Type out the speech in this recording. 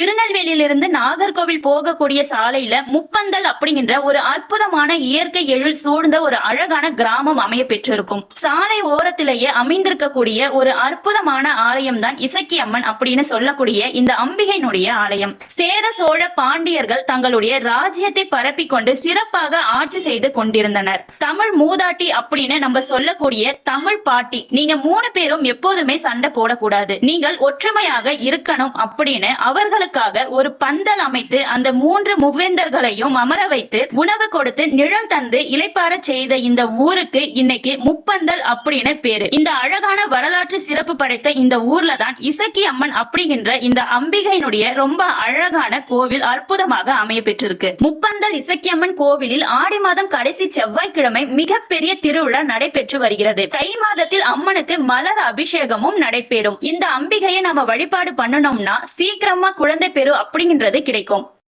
திருநெல்வேலியிலிருந்து நாகர்கோவில் போகக்கூடிய சாலையில முப்பந்தல் அப்படிங்கிற ஒரு அற்புதமான இயற்கை எழில் சூழ்ந்த ஒரு அழகான கிராமம் அமைய பெற்றிருக்கும். சாலை ஓரத்திலேயே அமைந்திருக்கக்கூடிய ஒரு அற்புதமான ஆலயம் தான் இசக்கி அம்மன் அப்படின்னு சொல்லக்கூடிய இந்த அம்பிகையினுடைய ஆலயம். சேர சோழ பாண்டியர்கள் தங்களுடைய ராஜ்யத்தை பரப்பிக்கொண்டு சிறப்பாக ஆட்சி செய்து கொண்டிருந்தனர். தமிழ் மூதாட்டி அப்படின்னு நம்ம சொல்லக்கூடிய தமிழ் பாட்டி நீங்க மூணு பேரும் எப்போதுமே சண்டை போடக்கூடாது. நீங்கள் ஒற்றுமையாக இருக்கணும் அப்படின்னு அவர்களுக்கு அவர்களுக்காக ஒரு பந்தல் அமைத்து அந்த மூன்று முவேந்தர்களையும் அமர வைத்து உணவு கொடுத்து நிழல் தந்து இளைப்பாற செய்த இந்த ஊருக்கு இன்னைக்கு முப்பந்தல் அப்படின்னு பேரு. இந்த அழகான வரலாற்று சிறப்பு படைத்த இந்த ஊர்ல தான் இசக்கி அம்மன் அப்படிங்கின்ற இந்த அம்பிகையினுடைய ரொம்ப அழகான கோவில் அற்புதமாக அமைய பெற்றிருக்கு முப்பந்தல் இசக்கியம்மன் கோவிலில் ஆடி மாதம் கடைசி செவ்வாய்க்கிழமை மிகப்பெரிய திருவிழா நடைபெற்று வருகிறது. தை மாதத்தில் அம்மனுக்கு மலர் அபிஷேகமும் நடைபெறும். இந்த அம்பிகையை நம்ம வழிபாடு பண்ணணும்னா சீக்கிரமா குழந்தை பெறு அப்படிங்கிறது கிடைக்கும்.